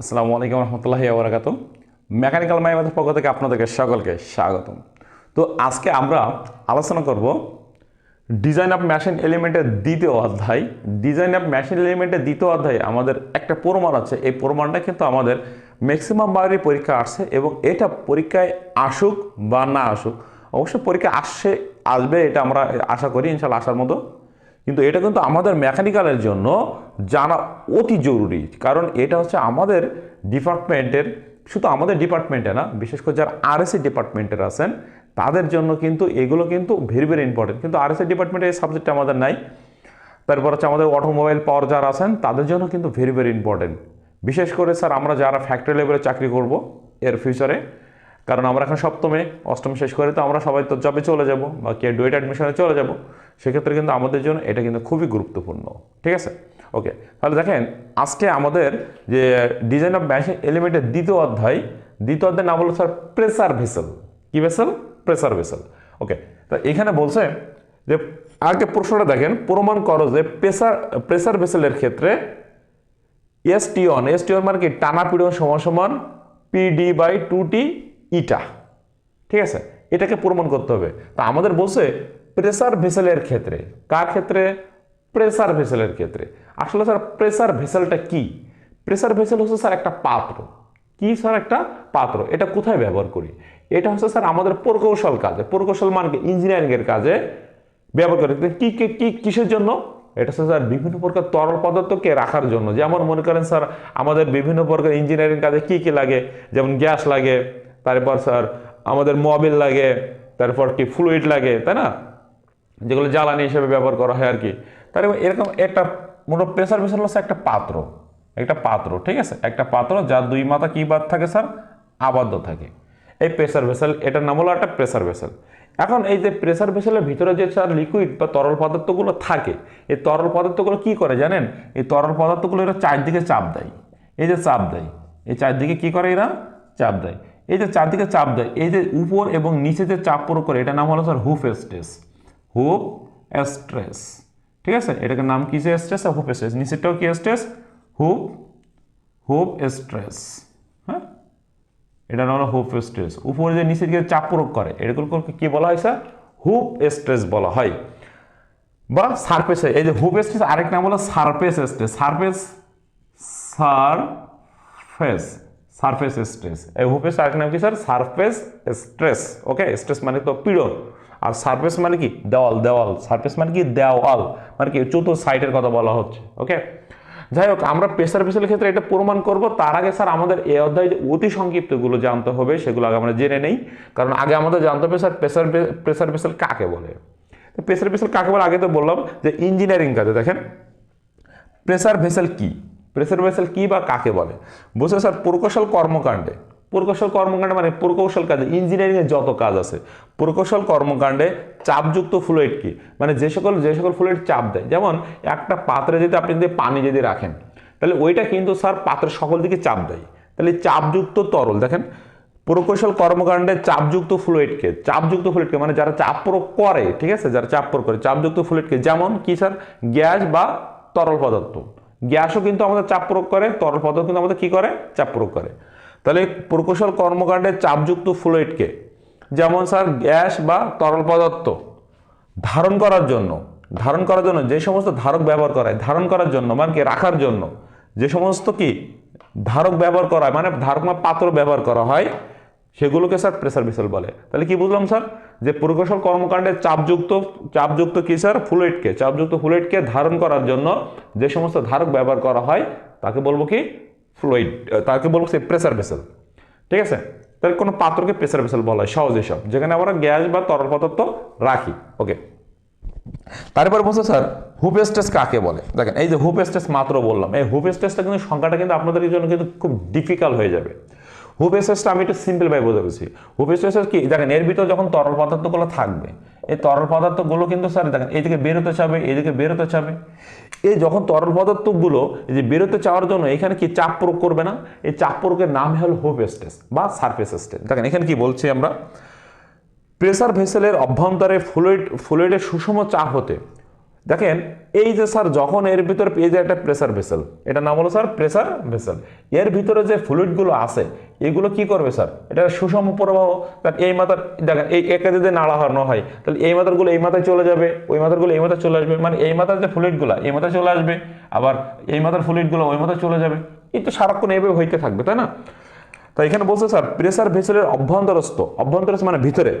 আসসালামু আলাইকুম রহমতুল্লাহি আবরাকাত মেকানিক্যাল মাইমাদের পক্ষ থেকে আপনাদেরকে সকলকে স্বাগতম। তো আজকে আমরা আলোচনা করব ডিজাইন অফ মেশিন এলিমেন্টের দ্বিতীয় অধ্যায়। ডিজাইন অফ মেশিন এলিমেন্টের দ্বিতীয় অধ্যায় আমাদের একটা প্রমাণ আছে। এই প্রমাণটা কিন্তু আমাদের ম্যাক্সিমাম বারের পরীক্ষা আসছে এবং এটা পরীক্ষায় আসুক বা না আসুক, অবশ্যই পরীক্ষা আসছে, আসবে এটা আমরা আশা করি ইনশাল্লাহ আসার মতো কিন্তু এটা কিন্তু আমাদের মেকানিক্যালের জন্য জানা অতি জরুরি, কারণ এটা হচ্ছে আমাদের ডিপার্টমেন্টের, শুধু আমাদের ডিপার্টমেন্টে না, বিশেষ করে যারা আরএসসি ডিপার্টমেন্টের আছেন, তাদের জন্য কিন্তু এগুলো কিন্তু ভেরি ভেরি ইম্পর্টেন্ট কিন্তু আরএসসি ডিপার্টমেন্টে এই সাবজেক্টটা আমাদের নাই। তারপর হচ্ছে আমাদের অটোমোবাইল পাওয়ার যারা আছেন, তাদের জন্য কিন্তু ভেরি ভেরি ইম্পর্টেন্ট বিশেষ করে স্যার, আমরা যারা ফ্যাক্টরি লেভেলে চাকরি করব এর ফিউচারে কারণ আমরা এখন সপ্তমে, অষ্টম শেষ করে তো আমরা সবাই তো জবে চলে যাব বা কে ডুয়েট অ্যাডমিশনে চলে যাব। সেক্ষেত্রে কিন্তু আমাদের জন্য এটা কিন্তু খুবই গুরুত্বপূর্ণ। ঠিক আছে? ওকে তাহলে দেখেন, আজকে আমাদের যে ডিজাইন অফ ম্যাশিন এলিমেন্টের দ্বিতীয় অধ্যায় দ্বিতীয় অধ্যায় নাম হলো স্যার প্রেসার ভেসেল কি ভেসেল প্রেসার ভেসেল ওকে তা এখানে বলছে যে আগে প্রশ্নটা দেখেন, প্রমাণ করো যে প্রেসার প্রেসার ভেসেলের ক্ষেত্রে S T one S T one মানে কি? টানা পীড়ন সমান সমান পিডি বাই টু টি ইটা ঠিক আছে? এটাকে প্রমাণ করতে হবে। তা আমাদের বলছে প্রেসার ভেসেলের ক্ষেত্রে। কার ক্ষেত্রে? প্রেসার ভেসেলের ক্ষেত্রে। আসলে স্যার, প্রেসার ভেসেলটা কি? প্রেসার ভেসেল হচ্ছে স্যার একটা পাত্র। কি স্যার একটা? পাত্র। এটা কোথায় ব্যবহার করি? এটা হচ্ছে স্যার আমাদের প্রকৌশল কাজে, প্রকৌশল মানকে ইঞ্জিনিয়ারিংয়ের কাজে ব্যবহার করে। কি কি কিসের জন্য? এটা হচ্ছে স্যার বিভিন্ন প্রকার তরল পদার্থকে রাখার জন্য। যেমন মনে করেন স্যার, আমাদের বিভিন্ন প্রকার ইঞ্জিনিয়ারিং কাজে কি কি লাগে? যেমন গ্যাস লাগে, তারপর স্যার আমাদের মোবিল লাগে, তারপর কি ফ্লুইড লাগে, তাই না? যেগুলো জ্বালানি হিসেবে ব্যবহার করা হয় আর কি। তারপর এরকম একটা মোট প্রেসার ভেসেল হচ্ছে একটা পাত্র একটা পাত্র, ঠিক আছে? একটা পাত্র যার দুই মাথা কি বাদ থাকে স্যার? আবদ্ধ থাকে। এই প্রেসার ভেসেল এটার নাম হলো একটা প্রেসার ভেসেল এখন এই যে প্রেসার ভেসেলের ভিতরে যে স্যার লিকুইড বা তরল পদার্থগুলো থাকে, এই তরল পদার্থগুলো কি করে জানেন? এই তরল পদার্থগুলো এরা চারদিকে চাপ দেয়। এই যে চাপ দেয়, এই চারদিকে কি করে এরা? চাপ দেয়। এই যে চারদিকে চাপ দেয়, এই যে উপর এবং নিচে যে চাপ প্রয়োগ করে, এটার নাম হলো sir hoop stress hoop stress. ঠিক আছে? এটাকে নাম কি যে স্ট্রেস হুপ স্ট্রেস? নিচেরটাও কি স্ট্রেস? হুপ হুপ স্ট্রেস। হ্যাঁ? এটা হলো হুপ স্ট্রেস। উপরে যে নিচের দিকে চাপ প্রয়োগ করে এটাগুলোকে কি বলা হয় স্যার হুপ স্ট্রেস বলা হয়। বা সারফেস, এই যে হুপ স্ট্রেস আরেক নাম হলো surface stress. Surface surface surface stress. এই হুপেস আরেক নাম কি sir? Surface stress. Okay? Stress মানে তো পীড়ন। আর সারফেস মানে কি? দেওয়াল দেওয়াল। সারফেস মানে কি? দেওয়াল। মানে কি? চতুর্থ সাইডের কথা বলা হচ্ছে ওকে যাই হোক, আমরা প্রেসার ভেসেলের ক্ষেত্রে এটা প্রমাণ করব। তার আগে স্যার আমাদের এই অধ্যায় যে অতি সংক্ষিপ্তগুলো জানতে হবে, সেগুলো আগে আমরা জেনে নেই। কারণ আগে আমাদের জানতে হবে স্যার প্রেসার প্রেসার ভেসেল কাকে বলে? প্রেসার ভেসেল কাকে বলে? আগে তো বললাম যে ইঞ্জিনিয়ারিং কাজে। দেখেন প্রেসার ভেসেল কি? প্রেসার ভেসেল কি বা কাকে বলে? বলছে স্যার প্রকৌশল কর্মকাণ্ডে প্রকৌশল কর্মকাণ্ডে মানে প্রকৌশল কাজে ইঞ্জিনিয়ারিংয়ের যত কাজ আছে, প্রকৌশল কর্মকাণ্ডে চাপযুক্ত ফ্লুইড কি? মানে যে সকল যে সকল ফ্লুইড চাপ দেয়, যেমন একটা পাত্রে যদি আপনি যদি পানি যদি রাখেন, তাহলে ওইটা কিন্তু স্যার পাত্রের সকল দিকে চাপ দেয়। তাহলে চাপযুক্ত তরল, দেখেন, প্রকৌশল কর্মকাণ্ডে চাপযুক্ত ফ্লুইডকে চাপযুক্ত ফ্লুইডকে মানে যারা চাপ প্রয়োগ করে, ঠিক আছে, যারা চাপ প্রয়োগ করে, চাপযুক্ত ফ্লুইডকে যেমন কি স্যার গ্যাস বা তরল পদার্থ। গ্যাসও কিন্তু আমাদের চাপ প্রয়োগ করে, তরল পদার্থ কিন্তু আমাদের কি করে? চাপ প্রয়োগ করে। তাহলে প্রকৌশল কর্মকাণ্ডে চাপযুক্ত ফ্লুইডকে, যেমন স্যার গ্যাস বা তরল পদার্থ, ধারণ করার জন্য, ধারণ করার জন্য যে সমস্ত ধারক ব্যবহার করা হয় ধারণ করার জন্য মানে কি রাখার জন্য, যে সমস্ত কি ধারক ব্যবহার করা মানে ধারক বা পাত্র ব্যবহার করা হয়, সেগুলোকে স্যার প্রেসার ভেসেল বলে। তাহলে কি বুঝলাম স্যার? যে প্রকৌশল কর্মকাণ্ডে চাপযুক্ত চাপযুক্ত কি স্যার? ফ্লুইডকে, চাপযুক্ত ফ্লুইডকে ধারণ করার জন্য যে সমস্ত ধারক ব্যবহার করা হয়, তাকে বলব কি? ফ্লুইড তাকে বলব সে প্রেসার ভেসেল ঠিক আছে? তাহলে কোনো পাত্রকে প্রেসার ভেসেল বলা হয়, সহজে সব। যেখানে আমরা গ্যাস বা তরল পদার্থ রাখি। ওকে তারপর বলছে স্যার হুপ কাকে বলে? দেখেন, এই যে হুপ মাত্র বললাম। এই হুপ স্টেসটা কিন্তু সংখ্যাটা কিন্তু আপনাদের জন্য কিন্তু খুব ডিফিকাল্ট হয়ে যাবে। হুপ স্টেসটা আমি একটু সিম্পল ভাবে বোঝাচ্ছি হুপ স্টেস কি, দেখেন এর ভিতরে যখন তরল পদার্থগুলো থাকবে, এই তরল পদার্থগুলো কিন্তু স্যার দেখেন এইদিকে বেরোতে চাবে, এইদিকে বেরোতে চাবে। এই যখন তরল পদার্থগুলো এই যে বেরোতে চাওয়ার জন্য এখানে কি চাপ প্রয়োগ করবে না? এই চাপ প্রয়োগের নাম হল হুপ বা সারফেস স্টেস দেখেন এখানে কি বলছি আমরা? প্রেসার ভেসেলের অভ্যন্তরে ফ্লুইড ফ্লুইডের সুষম চাপ হতে দেখেন, এই যে স্যার, যখন এর ভিতরে এই যে একটা প্রেসার ভেসেল এটা নাম হলো স্যার প্রেসার ভেসেল এর ভিতরে যে ফ্লুইডগুলো আছে, এগুলো কি করবে স্যার? এটা সুষম প্রবাহ এই মাথার, দেখেন, এই একে যদি নাড়া হারানো হয়, তাহলে এই মাথারগুলো এই মাথায় চলে যাবে, ওই মাথারগুলো এই মাথায় চলে আসবে মানে এই মাথার যে ফ্লুইডগুলো এই মাথায় চলে আসবে, আবার এই মাথার ফ্লুইডগুলো ওই মাথায় চলে যাবে। এই তো সারাক্ষণ এইভাবে হইতে থাকবে, তাই না? তাই এখানে বলছে স্যার প্রেসার ভেসেলের অভ্যন্তরস্থ অভ্যন্তরস্থ মানে ভিতরে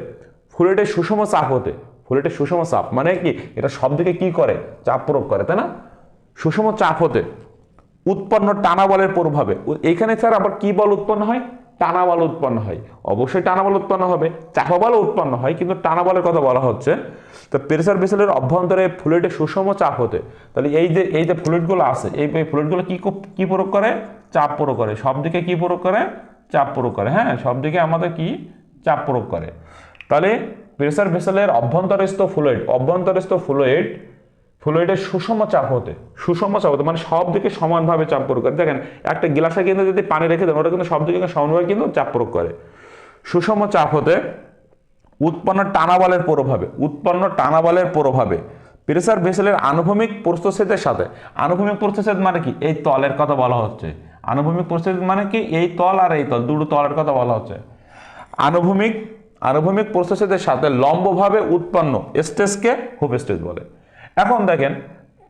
ফ্লুইডের সুষম চাপ হতে। ফ্লুইডের সুষম চাপ মানে কি? এটা সব দিকে কি করে? চাপ প্রয়োগ করে, তাই না? সুষম চাপ হতে, উৎপন্ন টানা বলের প্রভাবে এখানে স্যার আবার কি বল উৎপন্ন হয়? টানা বল উৎপন্ন হয়। অবশ্যই টানা বল উৎপন্ন হবে, চাপা বলও উৎপন্ন হয়, কিন্তু টানা বলের কথা বলা হচ্ছে। তো প্রেসার ভেসেলের অভ্যন্তরে ফ্লুইডের সুষম চাপ হতে, তাহলে এই যে এই যে ফ্লুইডগুলো আছে, এই ফ্লুইডগুলো কো- কি প্রয়োগ করে? চাপ প্রয়োগ করে। সব দিকে কি প্রয়োগ করে? চাপ প্রয়োগ করে। হ্যাঁ সব দিকে আমাদের কি? চাপ প্রয়োগ করে। তাহলে প্রেসার ভেসেলের অভ্যন্তরস্থ ফ্লুইড অভ্যন্তরস্থ ফ্লুইড ফ্লুইডের সুষম চাপ হতে, সুষম চাপ হতে মানে সব দিকে সমানভাবে চাপ প্রয়োগ করে। দেখেন, একটা গ্লাসে কিন্তু যদি পানি রেখে দেন, ওটা কিন্তু সব দিকে সমানভাবে কিন্তু চাপ প্রয়োগ করে। সুষম চাপ হতে, উৎপন্ন টানা বলের প্রভাবে, উৎপন্ন টানা বলের প্রভাবে প্রেসার ভেসেলের আনুভূমিক প্রস্থচ্ছেদের সাথে, আনুভূমিক প্রস্থচ্ছেদ মানে কি? এই তলের কথা বলা হচ্ছে। আনুভূমিক প্রস্থচ্ছেদ মানে কি? এই তল আর এই তল, দুটো তলের কথা বলা হচ্ছে। আনুভূমিক আনুভূমিক প্রস্থচ্ছেদের সাথে লম্বভাবে উৎপন্ন স্টেজকে হুপ স্টেজ বলে। এখন দেখেন,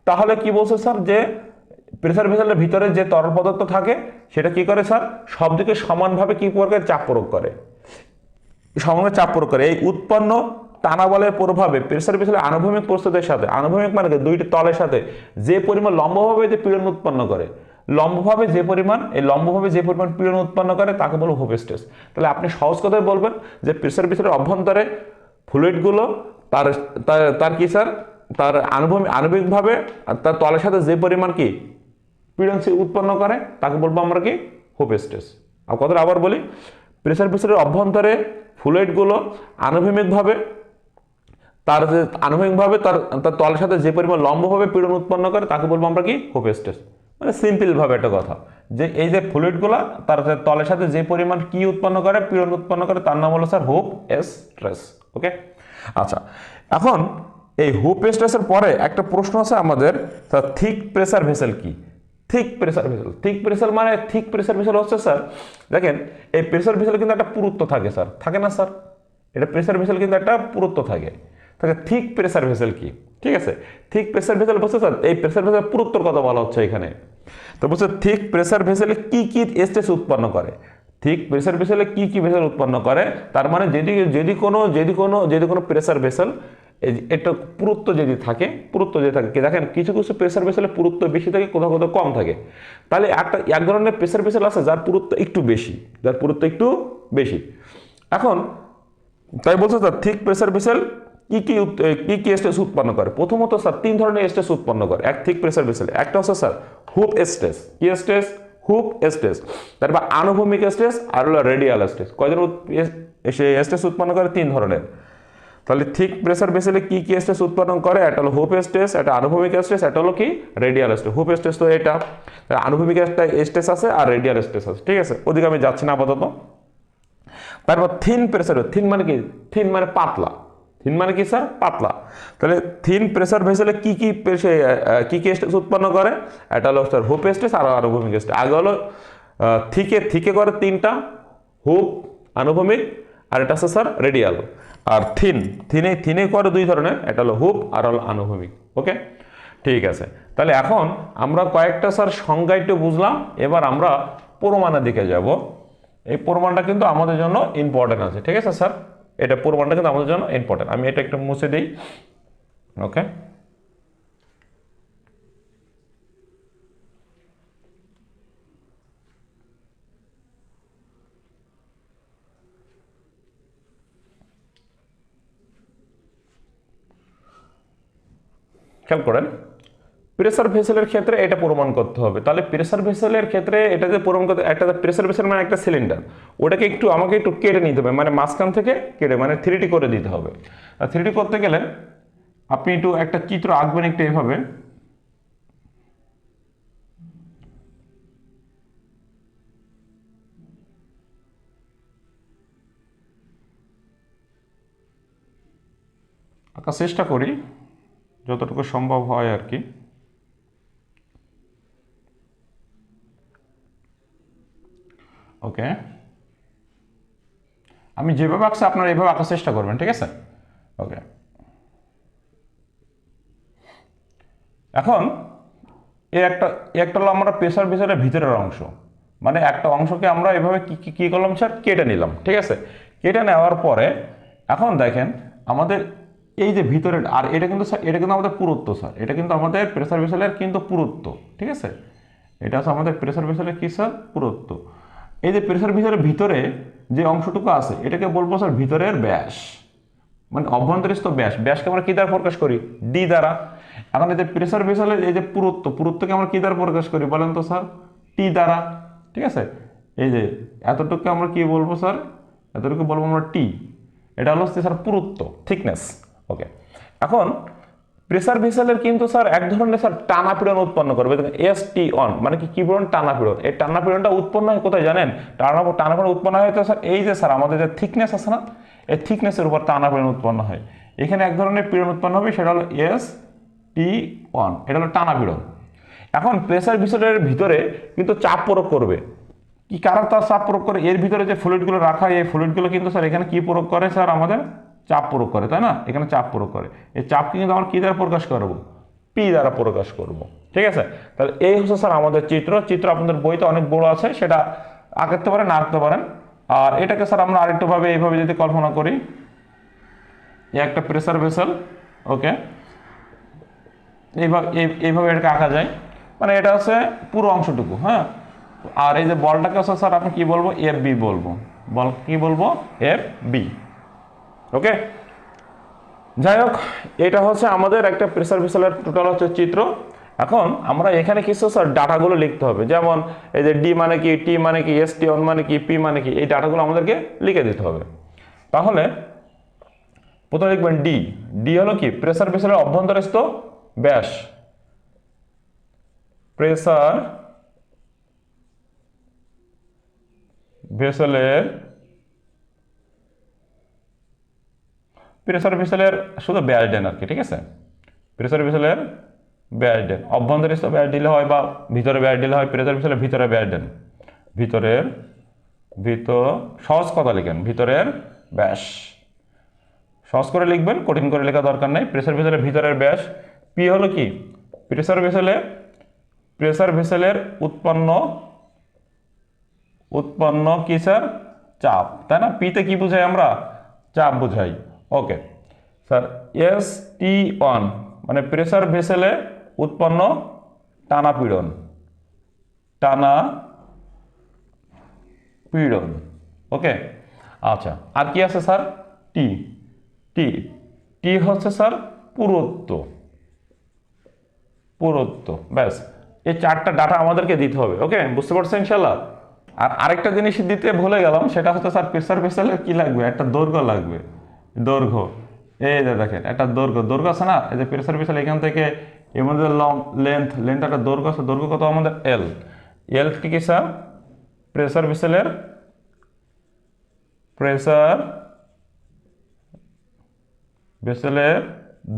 তাহলে কি বলছে স্যার যে প্রেসার ভেসেলের ভিতরে যে তরল পদার্থ থাকে, সেটা কি করে স্যার? সব দিকে সমানভাবে কি প্রয়োগ করে চাপ প্রয়োগ করে? সমানভাবে চাপ প্রয়োগ করে। এই উৎপন্ন টানা বলের প্রভাবে প্রেসার ভেসেলের আনুভূমিক প্রস্তুতের সাথে, আনুভূমিক মানে দুইটি তলের সাথে যে পরিমাণ লম্বভাবে যে পীড়ন উৎপন্ন করে লম্বভাবে যে পরিমাণ, এই লম্বভাবে যে পরিমাণ পীড়ন উৎপন্ন করে, তাকে বলব হোপেস্টেস। তাহলে আপনি সহজ কথায় বলবেন যে প্রেসার ভেসেলের অভ্যন্তরে ফ্লুইডগুলো, তার, তার- কি স্যার? তার আনুভূমিক আণবিকভাবে তার তলের সাথে যে পরিমাণ কি? পীড়ন উৎপন্ন করে, তাকে বলব আমরা কি? হোপেস্টেস। আর কথাটা আবার বলি, প্রেসার ভেসেলের অভ্যন্তরে ফ্লুইডগুলো আনুভূমিকভাবে তার যে আনুভূমিকভাবে তার তার তলের সাথে যে পরিমাণ লম্বভাবে পীড়ন উৎপন্ন করে, তাকে বলব আমরা কি? হোপেস্টেস। মানে সিম্পল ভাবে একটা কথা। যে এই যে ফ্লুইডগুলো তার তলের সাথে যে পরিমাণ কি উৎপন্ন করে, পীড়ন উৎপন্ন করে, তার নাম হলো sir hoop S stress okay আচ্ছা এখন এই হোপ স্ট্রেসের পরে একটা প্রশ্ন আছে আমাদের স্যার থিক প্রেসার ভেসেল কি? Thick pressure vessel thick pressure মানে থিক প্রেসার ভেসেল হচ্ছে স্যার দেখেন, এই প্রেসার ভেসেল কিন্তু একটা পুরুত্ব থাকে স্যার থাকে না স্যার এটা প্রেসার ভেসেল কিন্তু একটা পুরুত্ব থাকে। তাহলে থিক প্রেসার ভেসেল কি? ঠিক আছে? থিক প্রেসার ভেসেল বলছে স্যার এই প্রেসার ভেসেল পুরুত্বর কথা বলা হচ্ছে এখানে। তো বলছে থিক প্রেসার ভেসেলে কি কি স্টেজ উৎপন্ন করে? থিক প্রেসার ভেসেলে কি কি ভেসেল উৎপন্ন করে? তার মানে যদি যদি কোনো যদি কোনো যদি কোনো প্রেসার ভেসেল এটা পুরুত্ব যদি থাকে, পুরুত্ব যদি থাকে দেখেন, কিছু কিছু প্রেসার ভেসেলে পুরুত্ব বেশি থাকে, কোথাও কোথাও কম থাকে। তাহলে একটা, এক ধরনের প্রেসার ভেসেল আছে যার পুরুত্ব একটু বেশি, যার পুরুত্ব একটু বেশি। এখন, তাই বলছে স্যার থিক প্রেসার ভেসেল কি কি কি কি স্টেজ উৎপন্ন করে? প্রথমত স্যার তিন ধরনের স্টেজ উৎপন্ন করে। এক থিক প্রেসার ভেসেল একটা হচ্ছে স্যার হুপ স্টেজ কি স্টেজ হুপ স্টেজ তারপর আনুভূমিক স্টেজ আর হলো রেডিয়াল স্টেজ কয়জন স্টেজ উৎপন্ন করে? তিন ধরনের। তাহলে থিক প্রেসার ভেসেলে কি কি স্টেজ উৎপন্ন করে? একটা হলো হুপ স্টেজ একটা আনুভূমিক স্টেজ একটা হলো কি? রেডিয়াল স্টেজ হুপ স্টেজ তো এটা। আনুভূমিক স্টেজ আছে আর রেডিয়াল স্টেজ আছে। ঠিক আছে? ওদিকে আমি যাচ্ছি না আপাতত। তারপর থিন প্রেসার থিন মানে কি? থিন মানে পাতলা। থিন মানে কি স্যার? পাতলা। তাহলে থিন প্রেসার ভেসেলে কি কি প্রেসে- কি কি স্টেজ উৎপন্ন করে? এটা হলো স্যার হুপ স্টেজ আর আনুভূমিক স্টেজ আগে হলো থিকে থিকে করে তিনটা, হুপ, আনুভূমিক, আর এটা স্যার রেডিয়াল আর থিন, থিনে থিনে করে দুই ধরনের, এটা হলো হুপ, আর হলো আনুভূমিক। ওকে? ঠিক আছে। তাহলে এখন আমরা কয়েকটা স্যার সংজ্ঞা একটু বুঝলাম, এবার আমরা প্রমাণের দিকে যাব। এই প্রমাণটা কিন্তু আমাদের জন্য ইম্পর্টেন্ট আছে। ঠিক আছে, স্যার? এটা প্রমাণটা কিন্তু আমাদের জন্য ইম্পর্টেন্ট আমি এটা একটু মুছে দিই। ওকে খেয়াল করেন? প্রেসার ভেসেলের ক্ষেত্রে এটা প্রমাণ করতে হবে। তাহলে প্রেসার ভেসেলের ক্ষেত্রে এটা যে প্রমাণ করতে একটা প্রেসার ভেসেল মানে একটা সিলিন্ডার ওটাকে একটু আমাকে একটু কেটে নিতে হবে মানে মাঝখান থেকে কেটে মানে থ্রিটি করে দিতে হবে। আর থ্রিটি করতে গেলে আপনি একটু একটা চিত্র আঁকবেন একটু এভাবে। আঁকার চেষ্টা করি, যতটুকু সম্ভব হয় আর কি। ওকে আমি যেভাবে আঁকছি, আপনারা এইভাবে আঁকার চেষ্টা করবেন, ঠিক আছে? ওকে এখন এই একটা একটা হলো আমরা প্রেসার ভেসেলের ভিতরের অংশ। মানে একটা অংশকে আমরা এভাবে কি, কী, কি করলাম, স্যার? কেটে নিলাম, ঠিক আছে? কেটে নেওয়ার পরে, এখন দেখেন, আমাদের এই যে ভিতরে, আর এটা কিন্তু, স্যার, এটা কিন্তু আমাদের পুরুত্ব, স্যার। এটা কিন্তু আমাদের প্রেসার ভেসেলের কিন্তু পুরুত্ব, ঠিক আছে? এটা হচ্ছে আমাদের প্রেসার ভেসেলের কী, স্যার? পুরুত্ব। এই যে প্রেসার ভেসেলের ভিতরে যে অংশটুকু আছে, এটাকে বলব স্যার ভিতরের ব্যাস। মানে অভ্যন্তরস্থ ব্যাস। ব্যাসকে আমরা কি দ্বারা প্রকাশ করি? ডি দ্বারা। এখন এই যে প্রেসার ভেসেলের এই যে পুরুত্ব, পুরুত্বকে আমরা কি দ্বারা প্রকাশ করি বলেন তো স্যার? টি দ্বারা। ঠিক আছে? এই যে এতটুকু আমরা কি বলব স্যার? এতটুকু বলব আমরা টি। এটা হলো স্যার পুরুত্ব, থিকনেস। ওকে। এখন প্রেসার ভেসেলের কিন্তু স্যার এক ধরনের স্যার টানা পীড়ন উৎপন্ন করবে এস টি অন মানে কি কি পীড়ন টানা পীড়ন? এই টানা পীড়নটা উৎপন্ন হয় কোথায় জানেন? টানা টানা পীড়ন উৎপন্ন হয় তো স্যার, এই যে স্যার, আমাদের যে থিকনেস আছে না, এই থিকনেসের উপর টানা পীড়ন উৎপন্ন হয়। এখানে এক ধরনের পীড়ন উৎপন্ন হবে, সেটা হলো এস টি অন এটা হলো টানা পীড়ন। এখন প্রেসার ভেসেলের ভিতরে কিন্তু চাপ প্রয়োগ করবে। কি কারণ তার চাপ প্রয়োগ করে? এর ভিতরে যে ফ্লুইডগুলো রাখা হয়, এই ফ্লুইডগুলো কিন্তু স্যার এখানে কি প্রয়োগ করে স্যার আমাদের? চাপ প্রয়োগ করে, তাই না? এখানে চাপ প্রয়োগ করে। এই চাপকে কিন্তু আমরা কি দ্বারা প্রকাশ করব? পি দ্বারা প্রকাশ করব। ঠিক আছে? তাহলে এই হচ্ছে স্যার আমাদের চিত্র। চিত্র আপনাদের বইতে অনেক বড় আছে, সেটা আঁকতে পারেন আঁকতে পারেন। আর এটাকে স্যার আমরা আরেকটুভাবে এইভাবে যদি কল্পনা করি। একটা প্রেসার ভেসেল ওকে এইভাবে, এই- এইভাবে এটাকে আঁকা যায়। মানে এটা হচ্ছে পুরো অংশটুকু হ্যাঁ? আর এই যে বলটাকে হচ্ছে স্যার আপনি কি বলব? এফ বি বলব। বল কি বলব? এফ বি ওকে যাই হোক, এটা হচ্ছে আমাদের একটা প্রেসার ভেসেলের টোটাল হচ্ছে চিত্র। এখন আমরা এখানে কিছু স্যার ডাটাগুলো লিখতে হবে। যেমন এই যে ডি মানে কি টি মানে কি এস টি অন মানে কি পি মানে কি, এই ডাটাগুলো আমাদেরকে লিখে দিতে হবে। তাহলে প্রথমে লিখবেন ডি ডি হলো কি? প্রেসার ভেসেলের অভ্যন্তরস্থ ব্যাস। প্রেসার ভেসেলের প্রেসার ভেসেলের শুধু ব্যাস আর কি, ঠিক আছে? প্রেসার ভেসেলের ব্যাস দেন অভ্যন্তরস্থ ব্যাস দিলে হয় বা ভিতরে ব্যাস দিলে হয় প্রেসার ভেসেলের ভিতরে ব্যাস ভিতরের, ভিতর, সহজ কথা লিখেন, ভিতরের ব্যাস। সহজ করে লিখবেন, কঠিন করে লেখা দরকার নেই। প্রেসার ভেসেলের ভিতরের ব্যাস পি হলো কি? প্রেসার ভেসেলে প্রেসার ভেসেলের উৎপন্ন উৎপন্ন কি স্যার চাপ। তাই না? পিতে কি বুঝাই আমরা? চাপ বুঝাই। Okay sir S T one মানে প্রেসার ভেসেলে উৎপন্ন টানা পীড়ন। টানা পীড়ন। ওকে আচ্ছা আর কি আছে স্যার টি টি টি হচ্ছে স্যার পুরুত্ব। পুরুত্ব, ব্যাস। এই চারটা ডাটা আমাদেরকে দিতে হবে ওকে বুঝতে পারছেন ইনশাল্লাহ আর আরেকটা জিনিস দিতে ভুলে গেলাম, সেটা হচ্ছে স্যার প্রেসার ভেসেলের কি লাগবে? একটা দৈর্ঘ্য লাগবে। দৈর্ঘ্য। এই যে দেখেন, একটা দৈর্ঘ্য। দৈর্ঘ্য আছে না? এই যে প্রেসার ভেসেল এখান থেকে এর মধ্যে লং লেন্থ লেন্থ একটা দৈর্ঘ্য আছে। দৈর্ঘ্য কত আমাদের? এল এল কি কি স্যার প্রেসার ভেসেলের প্রেসার ভেসেলের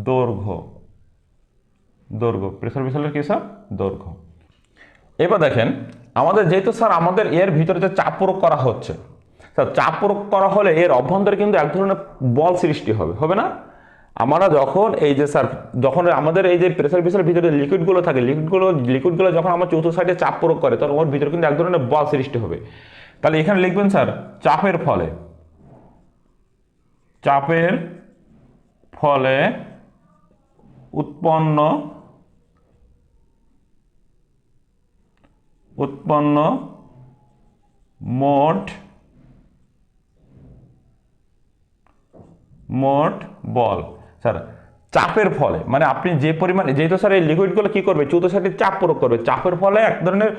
দৈর্ঘ্য। দৈর্ঘ্য। প্রেসার ভেসেলের কি স্যার দৈর্ঘ্য। এবার দেখেন, আমাদের যেহেতু স্যার আমাদের এর ভিতরে যে চাপ প্রয়োগ করা হচ্ছে চাপ প্রয়োগ করা হলে এর অভ্যন্তরে কিন্তু এক ধরনের বল সৃষ্টি হবে হবে না? আমরা যখন এই যে স্যার যখন আমাদের এই যে প্রেসার ভেসেলের ভিতরে লিকুইডগুলো থাকে লিকুইডগুলো লিকুইডগুলো যখন আমার চতুর্থ সাইডে চাপ প্রয়োগ করে, তখন ওর ভিতরে কিন্তু এক ধরনের বল সৃষ্টি হবে। তাহলে এখানে লিখবেন স্যার চাপের ফলে চাপের ফলে উৎপন্ন উৎপন্ন মোট মোট বল। স্যার, চাপের ফলে মানে আপনি যে পরিমাণ, যেহেতু স্যার এই লিকুইডগুলো কি করবে? চৌদ্দ সাইডে চাপ প্রয়োগ করবে। চাপের ফলে এক ধরনের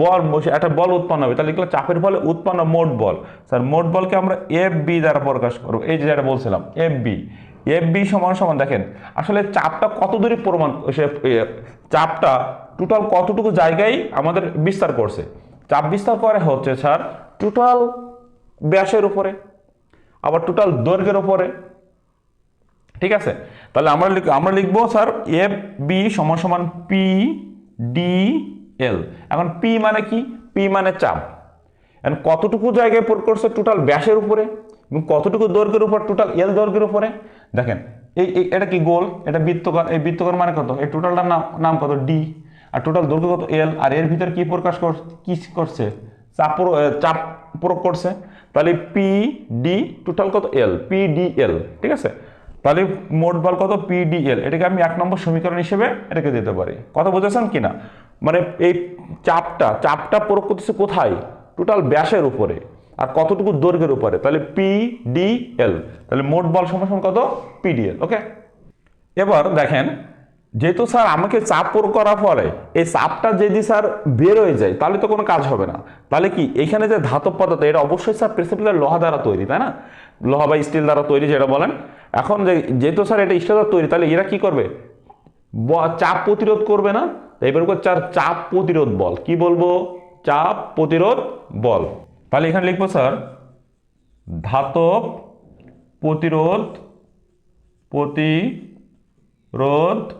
বল একটা বল উৎপন্ন হবে। তাহলে এগুলো চাপের ফলে উৎপন্ন মোট বল। স্যার, মোট বলকে আমরা এফ বি দ্বারা প্রকাশ করব। এই যে যেটা বলছিলাম এফ বি এফ বি সমান সমান, দেখেন, আসলে চাপটা কত দূরে প্রমাণ চাপটা টোটাল কতটুকু জায়গায় আমাদের বিস্তার করছে? চাপ বিস্তার করে হচ্ছে, স্যার টোটাল ব্যাসের উপরে, আবার টোটাল দৈর্ঘ্যের উপরে ঠিক আছে? তাহলে আমরা আমরা লিখব, স্যার এফ বি সমান সমান পি ডি এল এখন পি মানে কি? পি মানে চাপ। এখন কতটুকু জায়গায় প্রয়োগ করছে টোটাল ব্যাসের উপরে? এবং কতটুকু দৈর্ঘ্যের উপর টোটাল এল দৈর্ঘ্যের উপরে? দেখেন, এই এটা কি গোল? এটা বৃত্তকর এই বৃত্তকর মানে কত? এই টোটালটার নাম নাম কত? ডি আর টোটাল দৈর্ঘ্য কত? এল আর এর ভিতর কি প্রকাশ কর- কি করছে? চাপ চাপ প্রয়োগ করছে। তাহলে পি ডি টোটাল কত? এল পি ডি এল ঠিক আছে? তাহলে মোট বল কত? পিডিএল এটাকে আমি এক নম্বর সমীকরণ হিসেবে এটাকে দিতে পারি। কথা বুঝেছেন কিনা? মানে এই চাপটা চাপটা প্রয়োগ করতেছে কোথায়? টোটাল ব্যাসের উপরে। আর কতটুকু দৈর্ঘ্যের উপরে? তাহলে পিডিএল তাহলে মোট বল সমান কত? পিডিএল ওকে এবার দেখেন, যেহেতু স্যার আমাকে চাপ প্রয়োগ করার ফলে এই চাপটা যদি স্যার বের হয়ে যায়, তাহলে তো কোনো কাজ হবে না। তাহলে কি? এখানে যে ধাতব পদার্থ, এটা অবশ্যই স্যার প্রেসিপিলার লোহা দ্বারা তৈরি, তাই না? লোহা বা স্টিল দ্বারা তৈরি যেটা বলেন, এখন যেহেতু স্যার এটা স্টিল দ্বারা তৈরি, তাহলে এরা কি করবে? চাপ প্রতিরোধ করবে না? এবার চার চাপ প্রতিরোধ বল। কি বলব? চাপ প্রতিরোধ বল। তাহলে এখানে লিখব স্যার ধাতব প্রতিরোধ প্রতিরোধ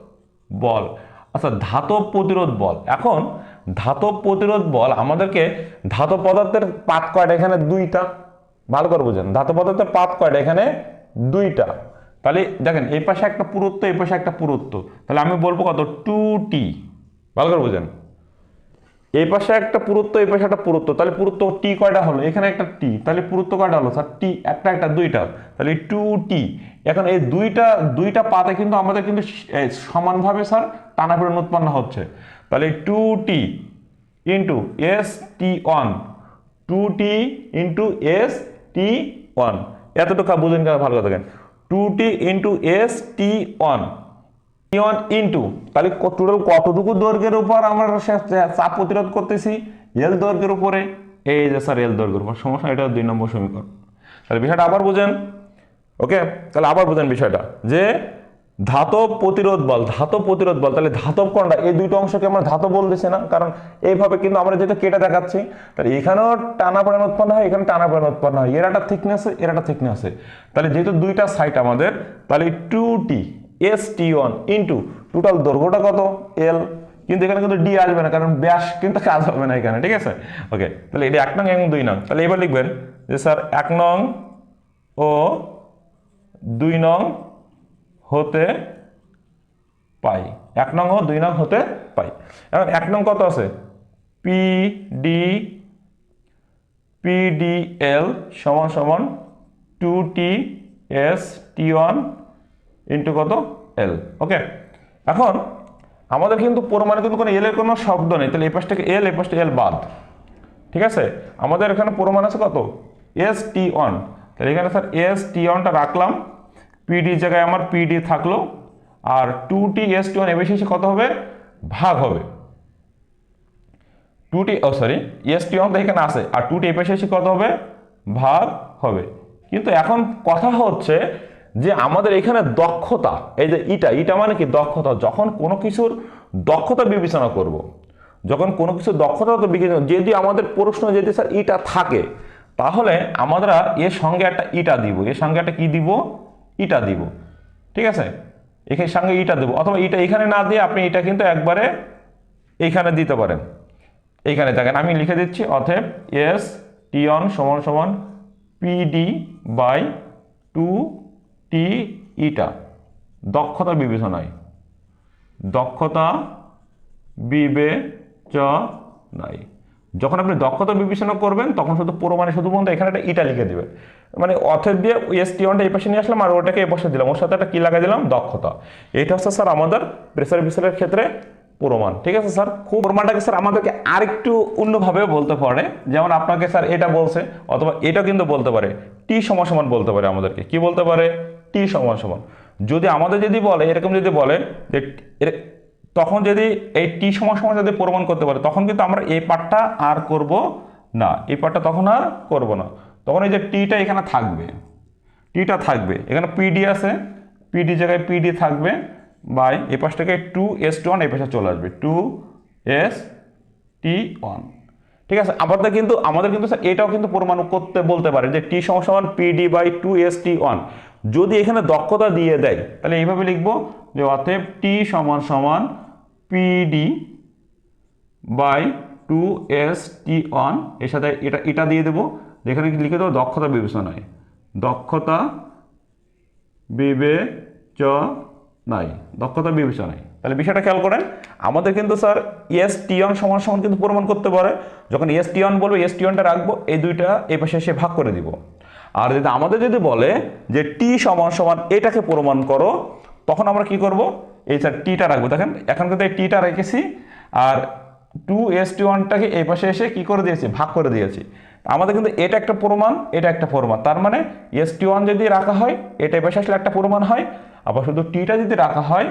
বল। আচ্ছা ধাতব প্রতিরোধ বল। এখন ধাতব প্রতিরোধ বল আমাদেরকে ধাতব পদার্থের পাত কয়টা? এখানে দুইটা। ভালো করে বুঝেন। ধাতব পদার্থের পাত কয়টা? এখানে দুইটা। তাহলে দেখেন, এই পাশে একটা পুরুত্ব, এই পাশে একটা পুরুত্ব। তাহলে আমি বলব কত? টু টি ভালো করে বুঝেন। এই পাশে একটা পুরুত্ব, এই পাশে একটা পুরুত্ব। তাহলে পুরুত্ব টি কয়টা হলো? এখানে একটা টি তাহলে পুরুত্ব কয়টা হলো? স্যার টি একটা একটা, দুইটা। তাহলে টু টি এখন এই দুইটা দুইটা পাতে কিন্তু আমাদের কিন্তু সমানভাবে, স্যার টানাপোড়েন উৎপন্ন হচ্ছে। তাহলে two T into S T one two T into S T one এতটুকু বুঝেন কেন? ভালো কথা two T into S T one T one into তাহলে টোটাল কতটুকু দৈর্ঘ্যের উপর আমরা চাপ প্রতিরোধ করতেছি? এল দৈর্ঘ্যের উপরে। এই যে স্যার এল দৈর্ঘ্যের উপর। সমস্যা এটা দুই নম্বর সমীকরণ। তাহলে বিষয়টা আবার বুঝেন। ওকে তাহলে আবার বুঝেন বিষয়টা। যে ধাতব প্রতিরোধ বল, ধাতব প্রতিরোধ বল, তাহলে ধাতব কোনটা এই দুইটা অংশকে আমরা ধাতব বলতেছি না? কারণ এইভাবে কিন্তু আমরা যেটা কেটে দেখাচ্ছি, তাহলে এখানেও টানা উৎপন্ন হয় এখানে টানা পড়ানো উৎপন্ন হয়। এর একটা থিকনেস এর একটা থিকনেস তাহলে যেহেতু দুইটা সাইড আমাদের, তাহলে two T S T one into total দৈর্ঘ্যটা কত? এল কিন্তু এখানে কিন্তু ডি আসবে না, কারণ ব্যাস কিন্তু কাজ হবে না এখানে, ঠিক আছে? ওকে তাহলে এটা এক নং এবং দুই নং। তাহলে এবার লিখবেন যে, স্যার, এক নং ও দুই নং হতে পাই। এক নং দুই নং হতে পাই। এখন এক নং কত আছে? পি ডি পিডিএল সমান সমান two T S T one into কত? এল ওকে এখন আমাদের কিন্তু প্রমাণে কিন্তু কোনো এলের কোনো শব্দ নেই। তাহলে এই পাশ থেকে এল এই পাশ থেকে এল বাদ। ঠিক আছে? আমাদের এখানে প্রমাণ আছে কত? এস টি ওয়ান তাহলে এখানে স্যার এস টি ওয়ানটা রাখলাম। পিডি জায়গায় আমার পিডি থাকল, আর two T S T one এ বেশি কত হবে? ভাগ হবে। টু টি ও সরি এস টি ওয়ান তো এখানে আছে, আর টু টি এ পাশে এসে কত হবে? ভাগ হবে। কিন্তু এখন কথা হচ্ছে যে আমাদের এখানে দক্ষতা, এই যে ইটা ইটা মানে কি দক্ষতা? যখন কোনো কিছুর দক্ষতা বিবেচনা করব। যখন কোনো কিছুর দক্ষতা তো বিবেচনা যদি আমাদের প্রশ্ন যদি স্যার ইটা থাকে, তাহলে আমরা এর সঙ্গে একটা ইটা দিব। এর সঙ্গে একটা কি দিব? ইটা দিব। ঠিক আছে? এখানে সঙ্গে ইটা দেবো। অথবা ইটা এখানে না দিয়ে আপনি এটা কিন্তু একবারে এইখানে দিতে পারেন। এইখানে দেখেন, আমি লিখে দিচ্ছি অথব এস টি অন সমান সমান পিডি বাই টু টি ইটা দক্ষতা বিবেচনায়। দক্ষতা বিবেচনায়। যখন আপনি দক্ষতা বিবেচনা করবেন, তখন শুধু প্রমাণে শুধুমাত্র এখানে একটা ইটা লিখে দিবেন। মানে অথব দিয়ে এস টি ওয়ানটা এই পাশে নিয়ে আসলাম আর ওটাকে এই পাশে দিলাম। ওর সাথে একটা কি লাগাই দিলাম? দক্ষতা। এটা হচ্ছে স্যার আমাদের প্রেসার বিসারের ক্ষেত্রে প্রমাণ। ঠিক আছে স্যার? খুব প্রমাণটাকে স্যার আমাদেরকে আরেকটু অন্যভাবে বলতে পারে। যেমন আপনাকে স্যার এটা বলছে, অথবা এটা কিন্তু বলতে পারে। টি সমান সমান বলতে পারে আমাদেরকে। কি বলতে পারে? টি সমান সমান। যদি আমাদের যদি বলে, এরকম যদি বলে যে তখন যদি এই টি সমান সমান যদি প্রমাণ করতে পারে, তখন কিন্তু আমরা এই পার্টটা আর করব না। এই পার্টটা তখন আর করব না। তখন এই যে টিটা এখানে থাকবে, টিটা থাকবে। এখানে পিডি আছে পিডি জায়গায় পিডি থাকবে বাই এই পাশ থেকে টু এস টু ওয়ান এ পাশে চলে আসবে টু এস টি ওয়ান ঠিক আছে, আমাদের কিন্তু আমাদের কিন্তু এটাও কিন্তু প্রমাণ করতে বলতে পারে যে টি সমান PD by two S T one যদি এখানে দক্ষতা দিয়ে দেয়, তাহলে এইভাবে লিখব যে অতএব টি সমান সমান PD by two S T one এর সাথে এটা এটা দিয়ে দেবো। যেখানে লিখে দেবো দক্ষতা বিবেচনায় দক্ষতা বিবেচনায় দক্ষতা বিবেচনায় তাহলে বিষয়টা খেয়াল করেন, আমাদের কিন্তু স্যার এস টি অন সমান সমান কিন্তু প্রমাণ করতে পারে। যখন এস টি অন বলব এস টি অনটা রাখব, এই দুইটা এই পাশে এসে ভাগ করে দিব। আর যদি আমাদের যদি বলে যে টি সমান সমান এটাকে প্রমাণ করো, তখন আমরা কি করব? এই স্যার টিটা রাখব। দেখেন, এখন কিন্তু এই টিটা রেখেছি, আর টু এস টি ওয়ানটাকে এই পাশে এসে কি করে দিয়েছি? ভাগ করে দিয়েছি। আমাদের কিন্তু এটা একটা প্রমাণ, এটা একটা প্রমাণ। তার মানে এস টি ওয়ান যদি রাখা হয়, এটা পাশে আসলে একটা প্রমাণ হয়। আবার শুধু টিটা যদি রাখা হয়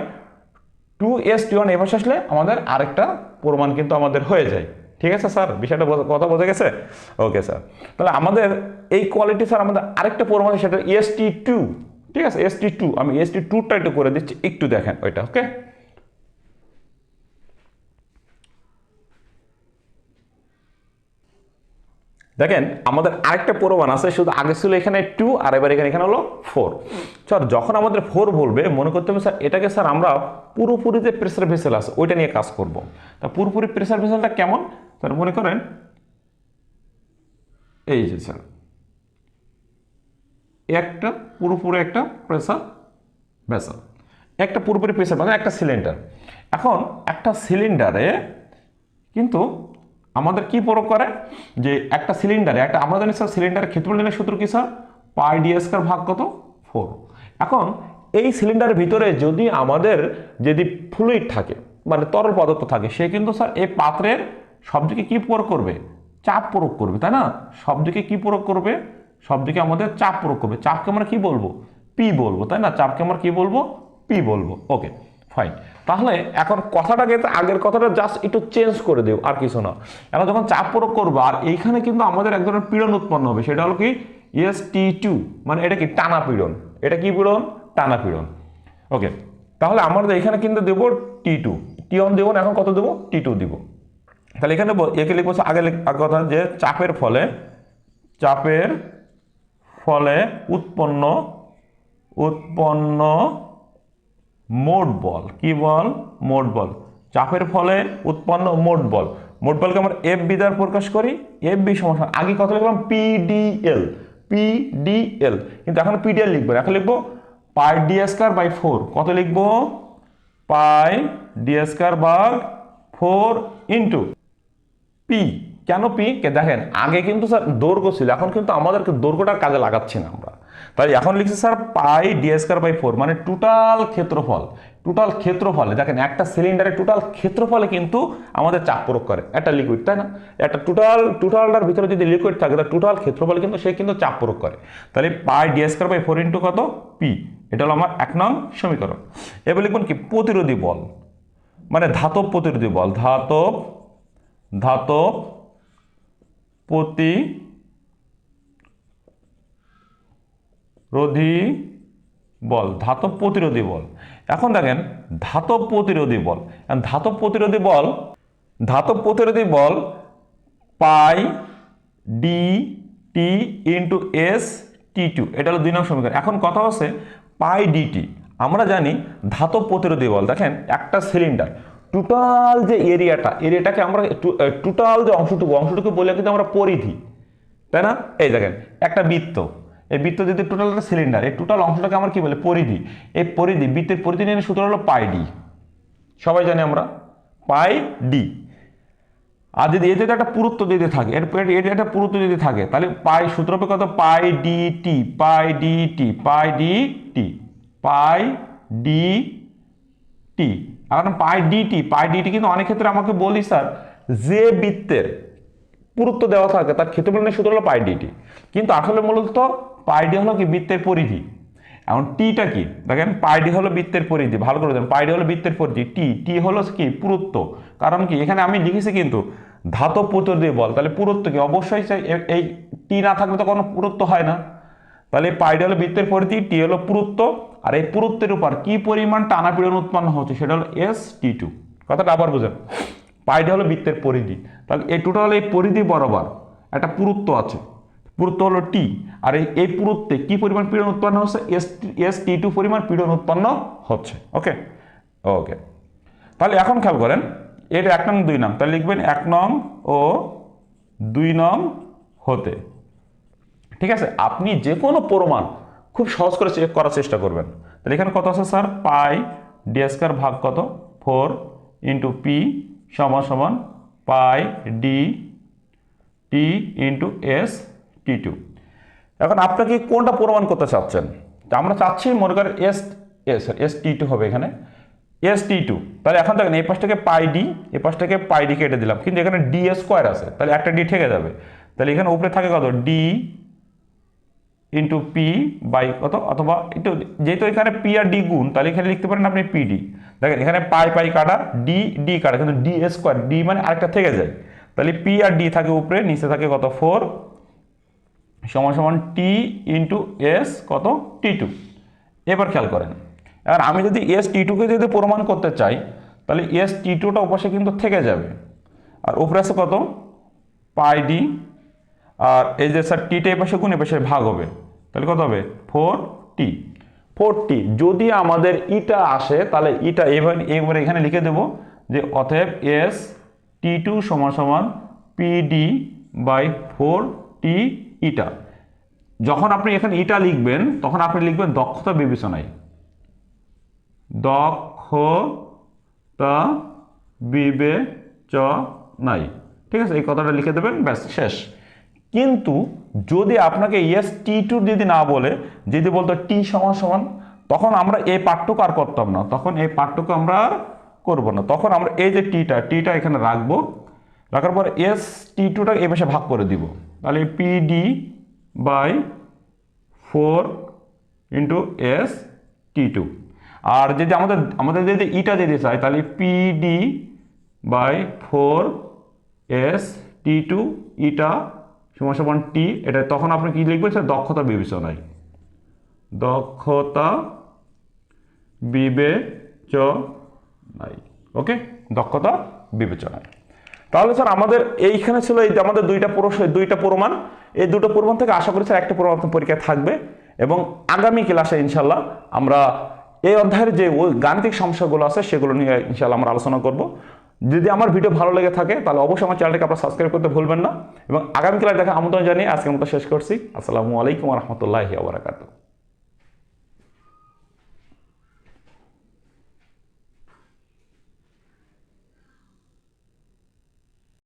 টু এস টি ওয়ান পাশে আসলে আমাদের আরেকটা প্রমাণ কিন্তু আমাদের হয়ে যায়। ঠিক আছে স্যার? বিষয়টা কথা বোঝা গেছে? ওকে স্যার তাহলে আমাদের এই কোয়ালিটি স্যার আমাদের আরেকটা প্রমাণ সেটা এস টি টু ঠিক আছে? এস টি টু আমি এস টি টুটা একটু করে দিচ্ছি, একটু দেখেন ওইটা ওকে দেখেন, আমাদের আরেকটা প্রমাণ আছে, শুধু আগে ছিল এখানে টু আর এবার এখানে এখানে হলো ফোর স্যার, যখন আমাদের ফোর বলবে, মনে করতে হবে, স্যার, এটাকে, স্যার, আমরা পুরোপুরি যে প্রেসার ভেসেল আছে, ওইটা নিয়ে কাজ করব। তা পুরোপুরি প্রেসার ভেসেলটা কেমন? স্যার, মনে করেন, এই যে, স্যার, একটা পুরোপুরি একটা প্রেসার ভেসেল একটা পুরোপুরি প্রেসার মানে একটা সিলিন্ডার এখন, একটা সিলিন্ডারে কিন্তু আমাদের কি প্রয়োগ করে? যে একটা সিলিন্ডারে একটা আমরা জানি স্যার সিলিন্ডারের ক্ষেত্রফল নির্ণয় সূত্র কি স্যার পাই ডিএসকার ভাগ কত? ফোর এখন এই সিলিন্ডারের ভিতরে যদি আমাদের যদি ফ্লুইড থাকে মানে তরল পদার্থ থাকে, সে কিন্তু স্যার এই পাত্রের সব দিকে কী প্রয়োগ করবে? চাপ প্রয়োগ করবে, তাই না? সব দিকে কী প্রয়োগ করবে? সবদিকে আমাদের চাপ প্রয়োগ করবে। চাপকে আমরা কি বলব? পি বলব, তাই না? চাপকে আমরা কি বলব? পি বলব। ওকে ফাইন তাহলে এখন কথাটাকে আগের কথাটা জাস্ট একটু চেঞ্জ করে দেব আর কিছু না। এখন যখন চাপ প্রয়োগ করব, আর এইখানে কিন্তু আমাদের এক ধরনের পীড়ন উৎপন্ন হবে, সেটা হলো কি? এস টি টু মানে এটা কি? টানা পীড়ন। এটা কি পীড়ন? টানা পীড়ন। ওকে তাহলে আমাদের এখানে কিন্তু দেবো টি টু টি অন দেবো না, এখন কত দেবো? টি টু দিব। তাহলে এখানে একে লিখব আগে লিখ- আগে কথা যে চাপের ফলে চাপের ফলে উৎপন্ন উৎপন্ন মোট বল। কি বল? মোট বল। চাপের ফলে উৎপন্ন মোট বল। মোট বলকে আমরা এফ বি দ্বারা প্রকাশ করি। এফ বি সমস্যা আগে কত লিখলাম? পিডিএল পিডিএল কিন্তু এখন পিডিএল লিখব এখন লিখব pi D square by four. কত লিখব? Pi D square by four into P কেন পি কে দেখেন, আগে কিন্তু স্যার দৈর্ঘ্য ছিল। এখন কিন্তু আমাদেরকে দৈর্ঘ্যটা কাজে লাগাচ্ছি না আমরা। তাই এখন লিখছি, sir, pi D D square by four মানে টোটাল ক্ষেত্রফল টোটাল ক্ষেত্রফলে। দেখেন, একটা সিলিন্ডারের টোটাল ক্ষেত্রফলে কিন্তু আমাদের চাপ প্রয়োগ করে। একটা লিকুইড তাই না? একটা টোটাল টোটালটার ভিতরে যদি লিকুইড থাকে, তাহলে টোটাল ক্ষেত্রফলে কিন্তু সে কিন্তু চাপ প্রয়োগ করে। তাহলে pi D square by four into কত? পি এটা হলো আমার এক নং সমীকরণ। এবার লিখুন কি? প্রতিরোধী বল। মানে ধাতব প্রতিরোধী বল। ধাতব ধাতব প্রতি রোধী বল, ধাতব প্রতিরোধী বল। এখন দেখেন, ধাতব প্রতিরোধী বল। ধাতব প্রতিরোধী বল, ধাতব প্রতিরোধী বল pi D T into S T two এটা হলো দুই নং সমীকরণ। এখন কথা হচ্ছে পাই ডিটি আমরা জানি ধাতব প্রতিরোধী বল। দেখেন, একটা সিলিন্ডার টোটাল যে এরিয়াটা এরিয়াটাকে আমরা টোটাল যে অংশটুকু অংশটুকু বলে কিন্তু আমরা পরিধি, তাই না? এই দেখেন, একটা বৃত্ত। এই বৃত্ত যদি টোটাল একটা সিলিন্ডার এই টোটাল অংশটাকে আমরা কি বলে? পরিধি। এই পরিধি, বৃত্তের পরিধি নিয়ে সূত্র হলো পাই ডি। সবাই জানি আমরা? পাই ডি। আর যদি এতে একটা পুরুত্ব যদি থাকে, এর একটা পুরুত্ব যদি থাকে, তাহলে পাই সূত্র কত? Pi D T, pi D T, pi D T, pi D T. এখন pi D T, pi D টি কিন্তু অনেক ক্ষেত্রে আমাকে বলি, স্যার, যে বৃত্তের পুরুত্ব দেওয়া থাকে, তার ক্ষেত্রফলের সূত্র হলো পাই ডিটি কিন্তু আসলে মূলত পাই ডি হলো কি বৃত্তের পরিধি। এখন টিটা কি? দেখেন পাই ডি হলো বৃত্তের পরিধি, ভালো করে দেখেন পাই ডি হলো বৃত্তের পরিধি টি টি হলো কি পুরুত্ব। কারণ কি? এখানে আমি লিখেছি কিন্তু ধাতব প্রতিরোধী বল। তাহলে পুরুত্ব কি? অবশ্যই এই টি না থাকলে তো কোনো পুরুত্ব হয় না। তাহলে পাইডি হলো বৃত্তের পরিধি টি হলো পুরুত্ব। আর এই পুরুত্বের উপর কি পরিমাণ টানাপীড়ন উৎপন্ন হচ্ছে সেটা হলো এস টি টু কথাটা আবার বুঝেন। পাইডি হলো বৃত্তের পরিধি। তাহলে এই টোটাল এই পরিধি বরাবর একটা পুরুত্ব আছে। পুরুত্ব হলো টি আর এই পুরুত্বে কি পরিমাণ পীড়ন উৎপন্ন হচ্ছে? এস এস টি টু পরিমাণ পীড়ন উৎপন্ন হচ্ছে। ওকে ওকে তাহলে এখন খেয়াল করেন, এটা এক নং, দুই নং। তাহলে লিখবেন এক নং ও দুই নং হতে। ঠিক আছে? আপনি যে কোনো প্রমাণ খুব সহজ করে চেক করার চেষ্টা করবেন। তাহলে এখানে কত আছে স্যার? পাই ডি স্কোয়ার ভাগ কত? ফোর ইন্টু পি সমান সমান pi D T into S T two এখন আপনাকে কোনটা প্রমাণ করতে চাচ্ছেন? আমরা চাচ্ছি মনে করেন S S S T two হবে এখানে। এস টি টু তাহলে এখন দেখেন, এই পাশটাকে পাই ডি এই পাশটাকে পাই ডি কেটে দিলাম। কিন্তু এখানে ডি স্কোয়ার আছে। তাহলে একটা ডি ঠেকে যাবে। তাহলে এখানে উপরে থাকে কত? ডি ইন্টু পি বাই কত? অথবা একটু, যেহেতু এখানে পি আর ডি গুণ, তাহলে এখানে লিখতে পারেন আপনি পিডি দেখেন, এখানে পাই পাই কাটা ডি ডি কাটা, কিন্তু ডি স্কোয়ার ডি মানে আরেকটা থেকে যায়। তাহলে পি আর ডি থাকে উপরে, নিচে থাকে কত? ফোর সমান সমান টি ইন্টু এস কত? টি টু এবার খেয়াল করেন। এবার আমি যদি এস টি টুকে যদি প্রমাণ করতে চাই, তাহলে এস টি টুটা উপাসে কিন্তু থেকে যাবে। আর উপরে আছে কত? পাই ডি আর এই যে স্যার টিটা এই পাশে গুণ এই পাশে ভাগ হবে? তাহলে কত হবে? ফোর টি ফোর টি যদি আমাদের ইটা আসে, তাহলে ইটা এবার এবার এখানে লিখে দেব যে অতএব এস টি টু সমান সমান পিডি বাই ফোর টি ইটা। যখন আপনি এখানে ইটা লিখবেন, তখন আপনি লিখবেন দক্ষতা বিবেচনায়। দক্ষতা বিবেচনায়। ঠিক আছে, এই কথাটা লিখে দেবেন, ব্যাস, শেষ। কিন্তু যদি আপনাকে ইয়েস টি টু যদি না বলে, যদি বলতো টি সমান সমান, তখন আমরা এই পাঠটুকু আর করতাম না। তখন এই পাঠটুকু আমরা করব না। তখন আমরা এই যে টিটা টিটা এখানে রাখব। রাখার পর এস টি টুটা এই পাশে ভাগ করে দিব। তাহলে PD by four into S T two আর যদি আমাদের আমাদের যদি ইটা দিতে চাই, তাহলে PD by four S T two ইটা সমান সমান টি এটা তখন আপনি কি লিখবেন স্যার? দক্ষতা বিবেচনায়। দক্ষতা বিবেচনায়। ওকে? দক্ষতা বিবেচনায়। তাহলে স্যার, আমাদের এইখানে ছিল এই আমাদের দুইটা দুইটা প্রমাণ। এই দুটো প্রমাণ থেকে আশা করি স্যার একটা প্রমাণ পরীক্ষায় থাকবে। এবং আগামী ক্লাসে ইনশাল্লাহ আমরা এই অধ্যায়ের যে ওই গাণিতিক সমস্যাগুলো আছে সেগুলো নিয়ে ইনশাল্লাহ আমরা আলোচনা করব। যদি আমার ভিডিও ভালো লেগে থাকে, তাহলে অবশ্যই আমার চ্যানেলটাকে আপনারা সাবস্ক্রাইব করতে ভুলবেন না। এবং আগামী ক্লাস দেখা আমন্ত্রণ জানিয়ে আজকের মতো শেষ করছি। আসসালামু আলাইকুম রহমতুল্লাহি আবরাকাতু